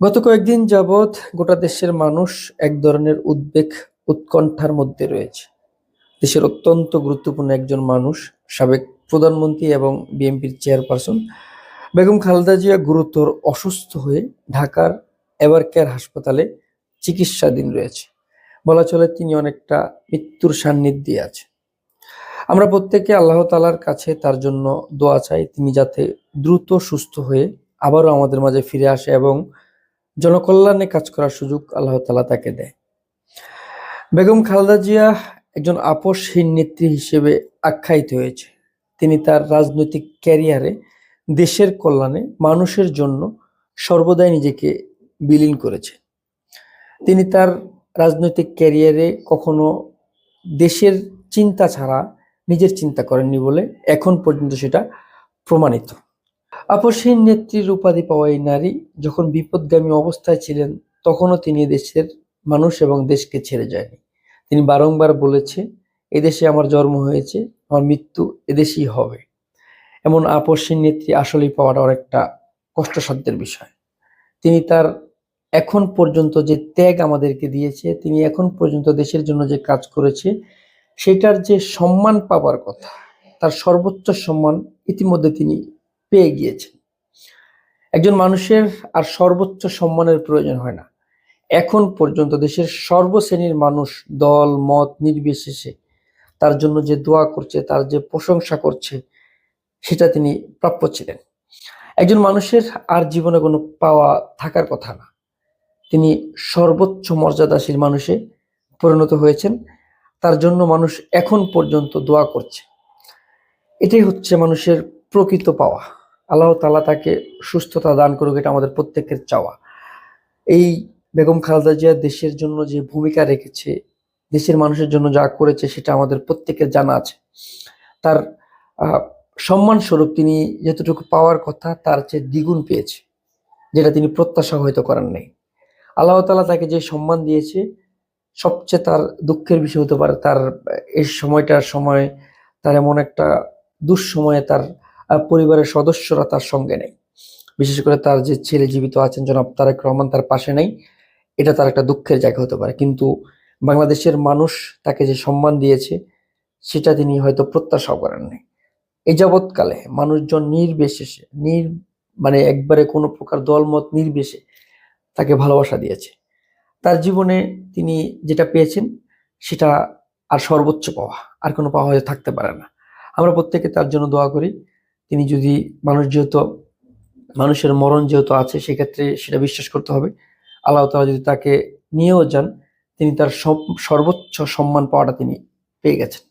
গত কয়েকদিন যাবৎ গোটা দেশের মানুষ এক ধরনের উদ্বেগ উৎকণ্ঠার মধ্যে রয়েছে। দেশের অত্যন্ত গুরুত্বপূর্ণ একজন মানুষ, সাবেক প্রধানমন্ত্রী এবং বিএনপির চেয়ারপারসন বেগম খালেদা জিয়া গুরুতর অসুস্থ হয়ে ঢাকার এভার কেয়ার হাসপাতালে চিকিৎসাধীন রয়েছে। বলা চলে তিনি অনেকটা মৃত্যুর সান্নিধ্যে আছে। আমরা প্রত্যেকে আল্লাহ তালার কাছে তার জন্য দোয়া চাই, তিনি যাতে দ্রুত সুস্থ হয়ে আবারও আমাদের মাঝে ফিরে আসে এবং জনকল্যাণে কাজ করার সুযোগ আল্লাহ তালা তাকে দেয়। বেগম খালেদা জিয়া একজন আপসহীন নেত্রী হিসেবে আখ্যায়িত হয়েছে। তিনি তার রাজনৈতিক ক্যারিয়ারে দেশের কল্যাণে মানুষের জন্য সর্বদাই নিজেকে বিলীন করেছে। তিনি তার রাজনৈতিক ক্যারিয়ারে কখনো দেশের চিন্তা ছাড়া নিজের চিন্তা করেননি বলে এখন পর্যন্ত সেটা প্রমাণিত। আপসহীন নেত্রীর উপাধি পাওয়া এই নারী যখন বিপদগামী অবস্থায় ছিলেন, তখনও তিনি দেশের মানুষ এবং দেশকে ছেড়ে যায়নি। তিনি বারংবার বলেছে, এদেশে আমার জন্ম হয়েছে, আমার মৃত্যু এদেশেই হবে। এমন আপসহীন নেত্রী আসলেই পাওয়াটা অনেকটা কষ্টসাধ্যের বিষয়। তিনি তার এখন পর্যন্ত যে ত্যাগ আমাদেরকে দিয়েছে, তিনি এখন পর্যন্ত দেশের জন্য যে কাজ করেছে, সেটার যে সম্মান পাবার কথা, তার সর্বোচ্চ সম্মান ইতিমধ্যে তিনি পেয়ে গিয়েছেন। একজন মানুষের আর সর্বোচ্চ সম্মানের প্রয়োজন হয় না। এখন পর্যন্ত দেশের সর্বশ্রেণীর মানুষ দল, মত নির্বিশেষে তার জন্য যে দোয়া করছে, তার যে প্রশংসা করছে, সেটা তিনি প্রাপ্য ছিলেন। একজন মানুষের আর জীবনে কোনো পাওয়া থাকার কথা না। তিনি সর্বোচ্চ মর্যাদাশীল মানুষে পরিণত হয়েছেন। তার জন্য মানুষ এখন পর্যন্ত দোয়া করছে। এটাই হচ্ছে মানুষের প্রকৃত পাওয়া। আল্লাহ তালা তাকে সুস্থতা দান করুক, এটা আমাদের প্রত্যেকের চাওয়া। এই বেগম খালেদা জিয়া দেশের জন্য যে ভূমিকা রেখেছে, দেশের মানুষের জন্য যা করেছে, সেটা আমাদের প্রত্যেকের জানা আছে। তার সম্মান স্বরূপ তিনি যতটুকু পাওয়ার কথা, তার চেয়ে দ্বিগুণ পেয়েছে, যেটা তিনি প্রত্যাশা হয়তো করার নেই। আল্লাহ তালা তাকে যে সম্মান দিয়েছে, সবচেয়ে তার দুঃখের বিষয় হতে পারে, তার এই সময়টার সময়, তার এমন একটা দুঃসময়ে তার পরিবারের সদস্যরা তার সঙ্গে নেই। বিশেষ করে তার যে ছেলে জীবিত আছেন জনাব তারেক রহমান, তার পাশে নেই। এটা তার একটা দুঃখের জায়গা হতে পারে। কিন্তু বাংলাদেশের মানুষ তাকে যে সম্মান দিয়েছে, সেটা তিনি হয়তো প্রত্যাশাও করেন নাই। এই যাবৎকালে মানুষজন নির্বিশেষে, নির মানে একবারে কোনো প্রকার দলমত নির্বিশে তাকে ভালোবাসা দিয়েছে। তার জীবনে তিনি যেটা পেয়েছেন, সেটা আর সর্বোচ্চ পাওয়া, আর কোনো পাওয়া থাকতে পারে না। আমরা প্রত্যেকে তার জন্য দোয়া করি। তিনি যদি মানুষ যেহেতু, মানুষের মরণ যেহেতু আছে, সেক্ষেত্রে সেটা বিশ্বাস করতে হবে। আল্লাহ তালা যদি তাকে নিয়েও যান, তিনি তার সর্বোচ্চ সম্মান পাওয়াটা তিনি পেয়ে গেছেন।